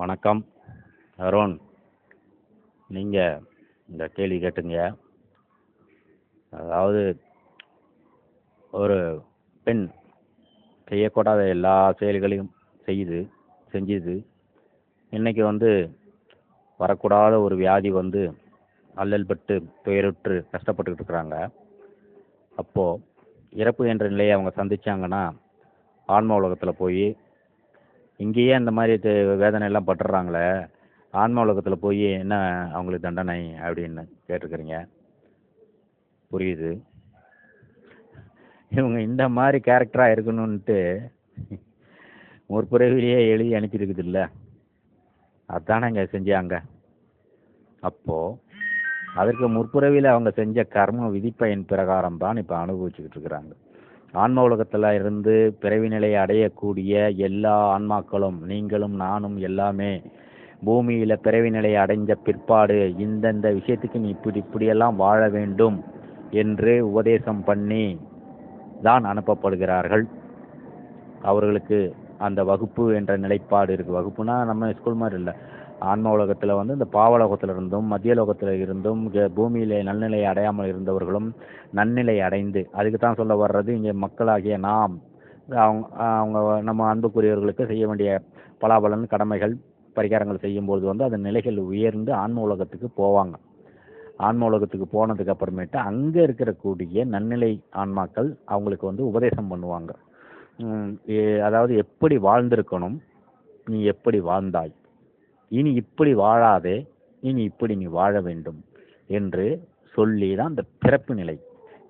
வணக்கம். அருண் நீங்கள் இந்த கேள்வி கேட்டுங்க. அதாவது ஒரு பெண் செய்யக்கூடாத எல்லா செயல்களையும் செய்யுது செஞ்சுது. இன்றைக்கி வந்து வரக்கூடாத ஒரு வியாதி வந்து அல்லல் பட்டு துயருற்று கஷ்டப்பட்டுக்கிட்டு இருக்கிறாங்க. அப்போது இறப்பு என்ற நிலையை அவங்க சந்தித்தாங்கன்னா ஆன்ம உலகத்தில் போய் இங்கேயே இந்த மாதிரி வேதனை எல்லாம் பட்டுறாங்களே ஆன்ம உலகத்தில் போய் என்ன அவங்களுக்கு தண்டனை அப்படின்னு கேட்டிருக்கிறீங்க? புரியுது. இவங்க இந்த மாதிரி கேரக்டராக இருக்கணும்ன்ட்டு முற்பிறவிலேயே எழுதி அனுப்பியிருக்குது இல்லை அதானங்க செஞ்சாங்க. அப்போது அதற்கு முற்பிறவியில் அவங்க செஞ்ச கர்ம விதிப்பயன் பிரகாரம் தான் இப்போ அனுபவிச்சுக்கிட்டு இருக்கிறாங்க. ஆன்ம உலகத்தில் இருந்து பிறவி நிலையை அடையக்கூடிய எல்லா ஆன்மாக்களும் நீங்களும் நானும் எல்லாமே பூமியில் பிறவி நிலையை அடைஞ்ச பிற்பாடு இந்தந்த விஷயத்துக்கு நீ இப்படி இப்படியெல்லாம் வாழ வேண்டும் என்று உபதேசம் பண்ணி தான் அனுப்பப்படுகிறார்கள். அவர்களுக்கு அந்த வகுப்பு என்ற நிலைப்பாடு இருக்குது வகுப்புனா நம்ம ஸ்கூல் மாதிரி இல்லை. ஆன்ம உலகத்தில் வந்து இந்த பாவலோகத்தில் இருந்தும் மத்திய லோகத்தில் இருந்தும் இங்க பூமியிலே நல்நிலை அடையாமல் இருந்தவர்களும் நன்னிலை அடைந்து அதுக்கு தான் சொல்ல வர்றது இங்கே மக்களாகிய நாம் அவங்க அவங்க நம்ம அன்புக்குரியவர்களுக்கு செய்ய வேண்டிய பலாபலன் கடமைகள் பரிகாரங்கள் செய்யும்போது வந்து அந்த நிலைகள் உயர்ந்து ஆன்ம உலகத்துக்கு போவாங்க. ஆன்ம உலகத்துக்கு போனதுக்கு அப்புறமேட்டு அங்கே இருக்கக்கூடிய நன்னிலை ஆன்மாக்கள் அவங்களுக்கு வந்து உபதேசம் பண்ணுவாங்க. அதாவது எப்படி வாழ்ந்திருக்கணும் நீ எப்படி வாழ்ந்தாய்? இனி இப்படி வாழாதே இனி இப்படி நீ வாழ வேண்டும் என்று சொல்லி தான் இந்த பிறப்பு நிலை.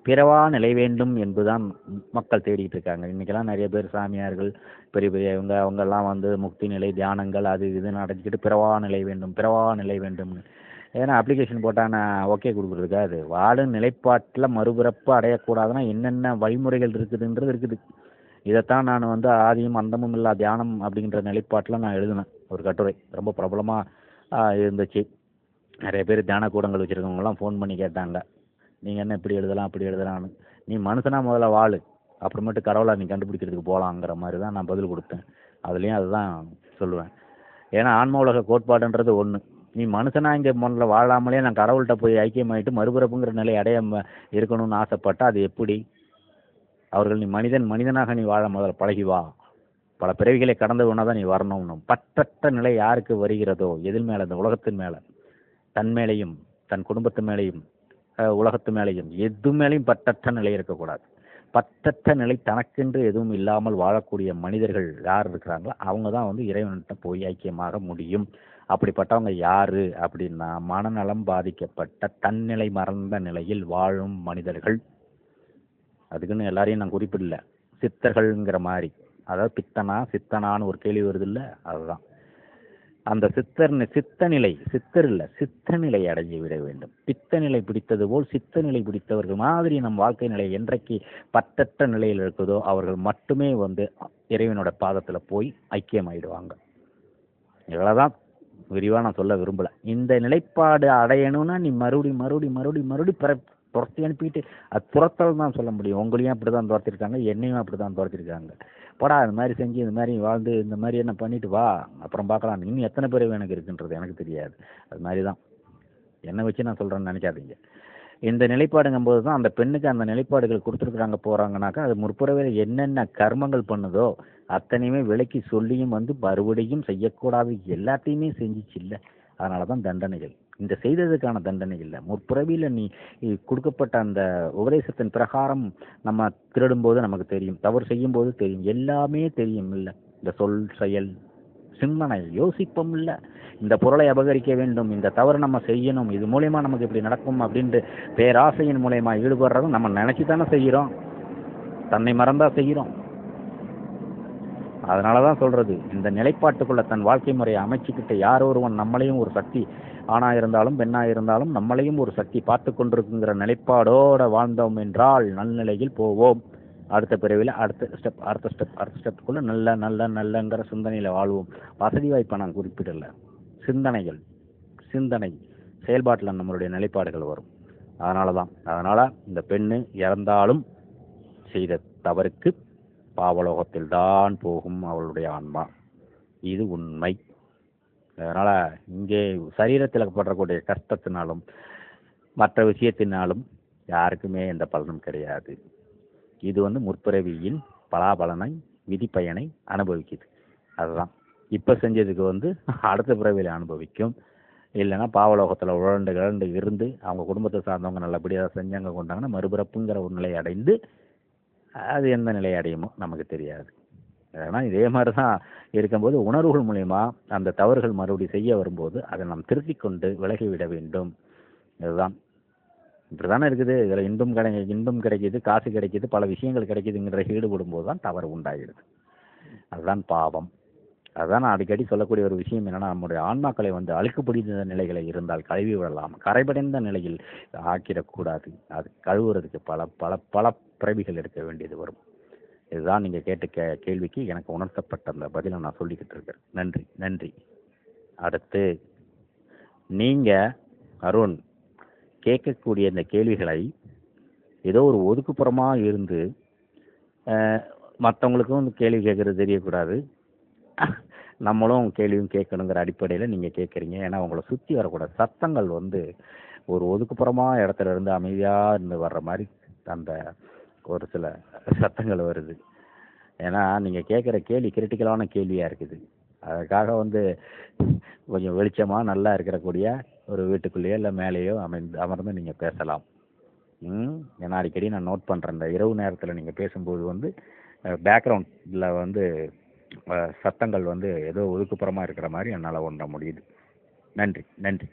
பிறவா நிலை வேண்டும் என்பதுதான் மக்கள் தேடிட்டு இருக்காங்க. இன்னைக்கெல்லாம் நிறைய பேர் சாமியார்கள் பெரிய பெரிய இவங்க அவங்கெல்லாம் வந்து முக்தி நிலை தியானங்கள் அது இதுன்னு அடைஞ்சிக்கிட்டு பிறவா நிலை வேண்டும் பிறவா நிலை வேண்டும்னு ஏன்னா அப்ளிகேஷன் போட்டால் நான் ஓகே கொடுக்குறதுக்கா அது? வாழும் நிலைப்பாட்டில் மறுபிறப்பு அடையக்கூடாதுன்னா என்னென்ன வழிமுறைகள் இருக்குதுன்றது இருக்குது. இதைத்தான் நான் வந்து ஆதியும் அந்தமும் இல்லா தியானம் அப்படிங்கிற நிலைப்பாட்டில் நான் எழுதினேன். ஒரு கட்டுரை. ரொம்ப பிரபலமாக இருந்துச்சு. நிறைய பேர் தியான கூடங்கள் வச்சுருக்கவங்கலாம் ஃபோன் பண்ணி கேட்டாங்க. நீங்கள் என்ன இப்படி எழுதலாம் அப்படி எழுதலாம்னு? நீ மனுஷனா முதல்ல வாழ். அப்புறமேட்டு கடவுளை நீ கண்டுபிடிக்கிறதுக்கு போகலாங்கிற மாதிரி தான் நான் பதில் கொடுத்தேன். அதுலேயும் அதுதான் சொல்லுவேன். ஏன்னா ஆன்ம உலக கோட்பாடுன்றது ஒன்று நீ மனுஷனா இங்கே முதல்ல வாழாமலே நான் கடவுள்கிட்ட போய் ஐக்கியமாயிட்டு மறுபிறப்புங்கிற நிலை அடைய இருக்கணும்னு ஆசைப்பட்டா அது எப்படி? அவர்கள் நீ மனிதன் மனிதனாக நீ வாழ முதல்ல பழகி வா. பல பிறவிகளை கடந்து தான் நீ வரணும்னும் பற்றற்ற நிலை யாருக்கு வருகிறதோ எதில் மேலே? இந்த உலகத்தின் மேலே. தன் மேலேயும் தன் குடும்பத்து மேலேயும் உலகத்து மேலேயும். எது மேலேயும் பற்றற்ற நிலை இருக்கக்கூடாது. பற்றற்ற நிலை தனக்கென்று எதுவும் இல்லாமல் வாழக்கூடிய மனிதர்கள் யார் இருக்கிறாங்களோ அவங்க தான் வந்து இறைவன்கிட்ட போய் ஐக்கியமாக முடியும். அப்படிப்பட்டவங்க யாரு அப்படின்னா மனநலம் பாதிக்கப்பட்ட தன்னிலை மறந்த நிலையில் வாழும் மனிதர்கள். அதுக்குன்னு எல்லாரையும் நான் குறிப்பிடல. சித்தர்கள்ங்கிற மாதிரி. அதாவது பித்தனா சித்தனான்னு ஒரு கேள்வி வருது இல்லை அதுதான். அந்த சித்தர் சித்த நிலை சித்தர் இல்லை சித்த நிலை அடைஞ்சு விட வேண்டும். பித்த நிலை பிடித்தது போல் சித்தநிலை பிடித்தவர்கள் மாதிரி நம் வாழ்க்கை நிலை என்றைக்கு பத்தற்ற நிலையில் இருக்குதோ அவர்கள் மட்டுமே வந்து இறைவனோட பாதத்தில் போய் ஐக்கியமாயிடுவாங்க. இவ்வளோதான் விரிவாக நான் சொல்ல விரும்பலை. இந்த நிலைப்பாடு அடையணும்னா நீ மறுபடி மறுபடி மறுபடி மறுபடி பிற துரத்தி அனுப்பிட்டு அது துரத்தல் தான் சொல்ல முடியும். உங்களையும் அப்படி தான் துரத்திருக்காங்க என்னையும் அப்படி தான் துரத்திருக்காங்க. போடா இந்த மாதிரி செஞ்சு இந்த மாதிரி வாழ்ந்து இந்த மாதிரி என்ன பண்ணிட்டு வா. அப்புறம் பார்க்கலாம். இன்னும் எத்தனை பேர் எனக்கு இருக்குன்றது எனக்கு தெரியாது. அது மாதிரி தான் என்னை வச்சு நான் சொல்கிறேன்னு நினைக்காதீங்க. இந்த நிலைப்பாடுங்கும்போது தான் அந்த பெண்ணுக்கு அந்த நிலைப்பாடுகள் கொடுத்துருக்குறாங்க போகிறாங்கனாக்கா அது முற்புறவையில் என்னென்ன கர்மங்கள் பண்ணுதோ அத்தனையுமே விலைக்கு சொல்லியும் வந்து மறுபடியும் செய்யக்கூடாது. எல்லாத்தையுமே செஞ்சிச்சு இல்லை. அதனால தான் தண்டனைகள். இந்த செய்ததுக்கான தண்டனை இல்லை. முற்பிறவியில் நீ கொடுக்கப்பட்ட அந்த உபதேசத்தின் பிரகாரம் நம்ம திருடும்போது நமக்கு தெரியும். தவறு செய்யும் போது தெரியும். எல்லாமே தெரியும் இல்லை. இந்த சொல் செயல் சிந்தனை யோசிப்போம் இல்லை. இந்த பொருளை அபகரிக்க வேண்டும். இந்த தவறு நம்ம செய்யணும். இது மூலயமா நமக்கு இப்படி நடக்கும் அப்படின்ட்டு பேராசையின் மூலயமா ஈடுபடுறதும் நம்ம நினச்சி தானே செய்கிறோம் தன்னை மறந்தா செய்கிறோம் அதனால தான் சொல்றது இந்த நிலைப்பாட்டுக்குள்ள தன் வாழ்க்கை முறையை அமைச்சுக்கிட்ட யார் ஒருவன்? நம்மளையும் ஒரு சக்தி ஆணா இருந்தாலும் பெண்ணா இருந்தாலும் நம்மளையும் ஒரு சக்தி பார்த்து கொண்டிருக்குங்கிற நிலைப்பாடோட வாழ்ந்தோம் என்றால் நல்நிலையில் போவோம். அடுத்த பிறவில அடுத்த ஸ்டெப் அடுத்த ஸ்டெப் அடுத்த ஸ்டெப்புக்குள்ள நல்ல நல்ல நல்லங்கிற சிந்தனையில வாழ்வோம். வசதி வாய்ப்பை நான் குறிப்பிடல. சிந்தனைகள் சிந்தனை செயல்பாட்டில் நம்மளுடைய நிலைப்பாடுகள் வரும். அதனால தான் அதனால இந்த பெண்ணு இறந்தாலும் செய்த தவறுக்கு பாவலோகத்தில் தான் போகும் அவளுடைய ஆன்மா. இது உண்மை. அதனால் இங்கே சரீரத்தில் படக்கூடிய கஷ்டத்தினாலும் மற்ற விஷயத்தினாலும் யாருக்குமே எந்த பலனும் கிடையாது. இது வந்து முற்பிறவியின் பலாபலனை விதிப்பயனை அனுபவிக்குது. அதுதான். இப்போ செஞ்சதுக்கு வந்து அடுத்த பிறவியில் அனுபவிக்கும். இல்லைன்னா பாவலோகத்தில் உழண்டு கிழண்டு இருந்து அவங்க குடும்பத்தை சார்ந்தவங்க நல்லபடியாக செஞ்சாங்க கொண்டாங்கன்னா மறுபிறப்புங்கிற ஒரு நிலை அடைந்து அது எந்த நிலை அடையுமோ நமக்கு தெரியாது. ஏன்னா இதே மாதிரி தான் இருக்கும்போது உணர்வுகள் மூலயமா அந்த தவறுகள் மறுபடி செய்ய வரும்போது அதை நாம் திருத்தி கொண்டு விலகிவிட வேண்டும். இதுதான். இப்படி தானே இருக்குது. இதில் இன்பம் கிடை இன்பம் கிடைக்கிது காசு கிடைக்கிது பல விஷயங்கள் கிடைக்கிதுங்கிற ஈடுபடும் போது தான் தவறு உண்டாகிடுது அதுதான் பாவம். அதுதான் நான் அடிக்கடி சொல்லக்கூடிய ஒரு விஷயம் என்னன்னா நம்முடைய ஆன்மாக்களை வந்து அழுக்குப்பிடித்த நிலைகளை இருந்தால் கழுவி விடலாம். கரைபடைந்த நிலையில் ஆக்கிடக்கூடாது. அது கழுவுறதுக்கு பல பல பல பிறவிகள் எடுக்க வேண்டியது வரும். இதுதான் நீங்கள் கேட்ட கே கேள்விக்கு எனக்கு உணர்த்தப்பட்ட அந்த பதிலை நான் சொல்லிக்கிட்டு இருக்கேன் நன்றி நன்றி. அடுத்து நீங்கள் அருண் கேட்கக்கூடிய இந்த கேள்விகளை ஏதோ ஒரு ஒதுக்குப்புறமாக இருந்து மற்றவங்களுக்கும் கேள்வி கேட்குறது தெரியக்கூடாது. நம்மளும் கேள்வியும் கேட்கணுங்கிற அடிப்படையில் நீங்கள் கேட்குறீங்க. ஏன்னா உங்களை சுற்றி வரக்கூடாது சத்தங்கள் வந்து ஒரு ஒதுக்குப்புறமாக இடத்துல இருந்து அமைதியாக இருந்து வர்ற மாதிரி அந்த ஒரு சில சத்தங்கள் வருது. ஏன்னா நீங்கள் கேட்குற கேள்வி கிரிட்டிக்கலான கேள்வியாக இருக்குது. அதுக்காக வந்து கொஞ்சம் வெளிச்சமாக நல்லா இருக்கிறக்கூடிய ஒரு வீட்டுக்குள்ளேயோ இல்லை மேலேயோ அமைந்து அமர்ந்து நீங்கள் பேசலாம். ம்? ஏன்னா அடிக்கடி நான் நோட் பண்ணுறேன் இந்த இரவு நேரத்தில் நீங்கள் பேசும்போது வந்து பேக்ரவுண்டில் வந்து சத்தங்கள் வந்து ஏதோ ஒதுக்குப்புறமாக இருக்கிற மாதிரி என்னால் உணர முடியுது. நன்றி நன்றி.